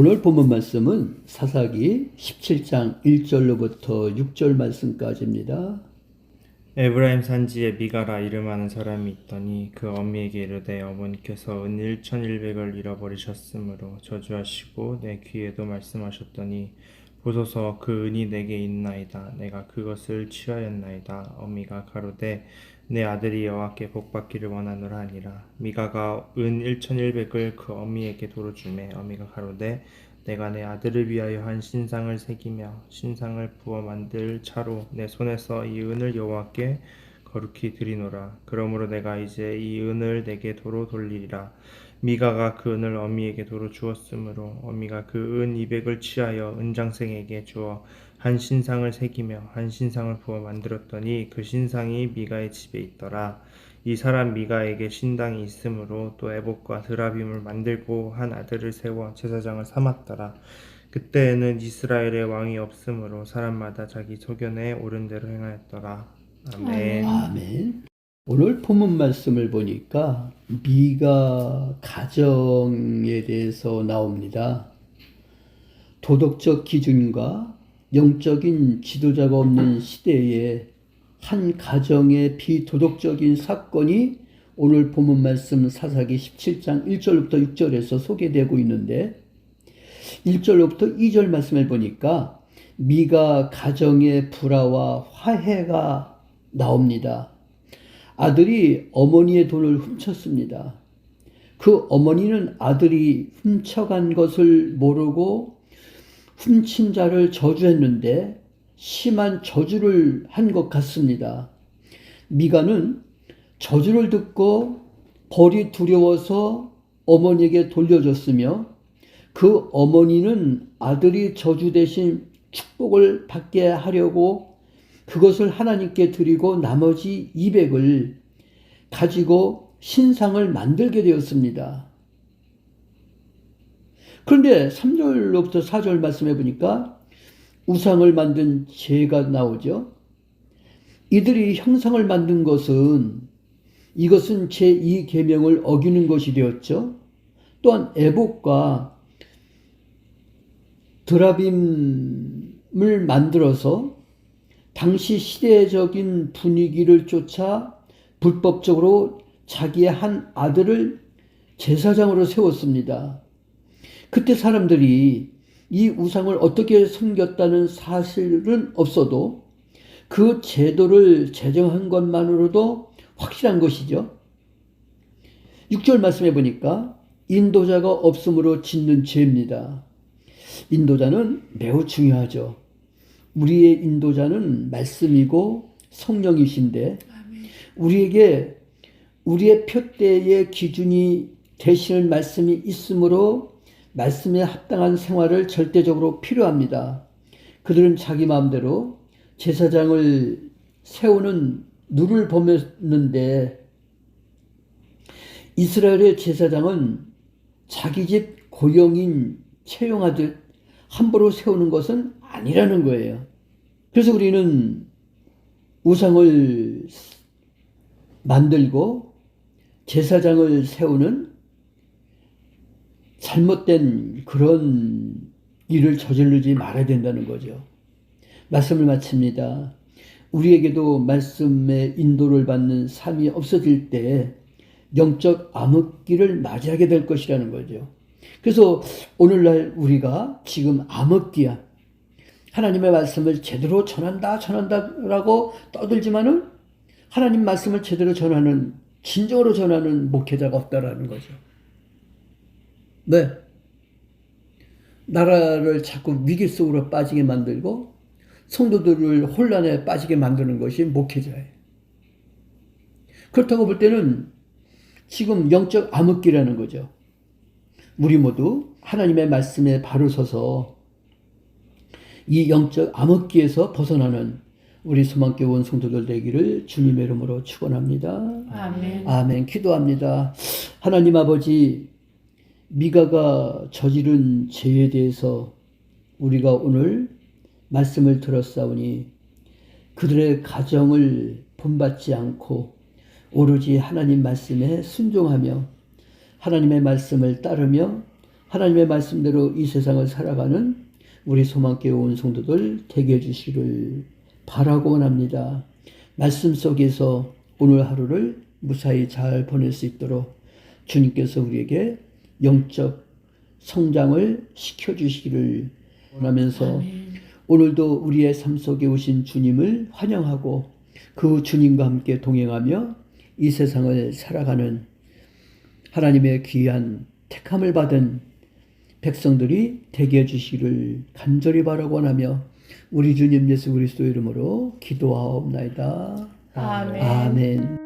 오늘 본문 말씀은 사사기 17장 1절로부터 6절 말씀까지입니다. 에브라임 산지에 미가라 이름하는 사람이 있더니 그 어미에게 이르되 어머니께서 은 1100을 잃어버리셨으므로 저주하시고 내 귀에도 말씀하셨더니 보소서 그 은이 내게 있나이다 내가 그것을 취하였나이다 어미가 가로되 내 아들이 여호와께 복받기를 원하노라 하니라 미가가 은 1100을 그 어미에게 도로 주매 어미가 가로되 내가 내 아들을 위하여 한 신상을 새기며 신상을 부어 만들 차로 내 손에서 이 은을 여호와께 거룩히 드리노라. 그러므로 내가 이제 이 은을 내게 도로 돌리리라. 미가가 그 은을 어미에게 도로 주었으므로 어미가 그은 200을 취하여 은장생에게 주어 한 신상을 새기며 한 신상을 부어 만들었더니 그 신상이 미가의 집에 있더라. 이 사람 미가에게 신당이 있으므로 또 에봇과 드라빔을 만들고 한 아들을 세워 제사장을 삼았더라. 그때에는 이스라엘의 왕이 없으므로 사람마다 자기 소견에 옳은 대로 행하였더라. 아멘. 아멘. 오늘 본문 말씀을 보니까 미가 가정에 대해서 나옵니다. 도덕적 기준과 영적인 지도자가 없는 시대에 한 가정의 비도덕적인 사건이 오늘 본문 말씀 사사기 17장 1절부터 6절에서 소개되고 있는데 1절로부터 2절 말씀을 보니까 미가 가정의 불화와 화해가 나옵니다. 아들이 어머니의 돈을 훔쳤습니다. 그 어머니는 아들이 훔쳐간 것을 모르고 훔친 자를 저주했는데 심한 저주를 한 것 같습니다. 미가는 저주를 듣고 벌이 두려워서 어머니에게 돌려줬으며 그 어머니는 아들이 저주 대신 축복을 받게 하려고 그것을 하나님께 드리고 나머지 200을 가지고 신상을 만들게 되었습니다. 그런데 3절로부터 4절 말씀해 보니까 우상을 만든 죄가 나오죠. 이들이 형상을 만든 것은 이것은 제2계명을 어기는 것이 되었죠. 또한 에봇과 드라빔을 만들어서 당시 시대적인 분위기를 쫓아 불법적으로 자기의 한 아들을 제사장으로 세웠습니다. 그때 사람들이 이 우상을 어떻게 섬겼다는 사실은 없어도 그 제도를 제정한 것만으로도 확실한 것이죠. 6절 말씀해 보니까 인도자가 없으므로 짓는 죄입니다. 인도자는 매우 중요하죠. 우리의 인도자는 말씀이고 성령이신데 우리에게 우리의 표대의 기준이 되시는 말씀이 있으므로 말씀에 합당한 생활을 절대적으로 필요합니다. 그들은 자기 마음대로 제사장을 세우는 누를 보였는데 이스라엘의 제사장은 자기 집 고용인 채용하듯 함부로 세우는 것은 아니라는 거예요. 그래서 우리는 우상을 만들고 제사장을 세우는 잘못된 그런 일을 저지르지 말아야 된다는 거죠. 말씀을 마칩니다. 우리에게도 말씀의 인도를 받는 삶이 없어질 때 영적 암흑기를 맞이하게 될 것이라는 거죠. 그래서 오늘날 우리가 지금 암흑기야. 하나님의 말씀을 제대로 전한다, 전한다라고 떠들지만은 하나님 말씀을 제대로 전하는, 진정으로 전하는 목회자가 없다라는 거죠. 네. 나라를 자꾸 위기 속으로 빠지게 만들고 성도들을 혼란에 빠지게 만드는 것이 목회자예요. 그렇다고 볼 때는 지금 영적 암흑기라는 거죠. 우리 모두 하나님의 말씀에 바로 서서 이 영적 암흑기에서 벗어나는 우리 소망교원 성도들 되기를 주님의 이름으로 축원합니다. 아멘. 아멘. 기도합니다. 하나님 아버지 미가가 저지른 죄에 대해서 우리가 오늘 말씀을 들었사오니 그들의 가정을 본받지 않고 오로지 하나님 말씀에 순종하며 하나님의 말씀을 따르며 하나님의 말씀대로 이 세상을 살아가는 우리 소망교회 온 성도들 되게 해주시기를 바라고 원합니다. 말씀 속에서 오늘 하루를 무사히 잘 보낼 수 있도록 주님께서 우리에게 영적 성장을 시켜주시기를 원하면서 오늘도 우리의 삶 속에 오신 주님을 환영하고 그 주님과 함께 동행하며 이 세상을 살아가는 하나님의 귀한 택함을 받은 백성들이 되게 해주시기를 간절히 바라고 원하며 우리 주님 예수 그리스도 이름으로 기도하옵나이다. 아멘. 아멘.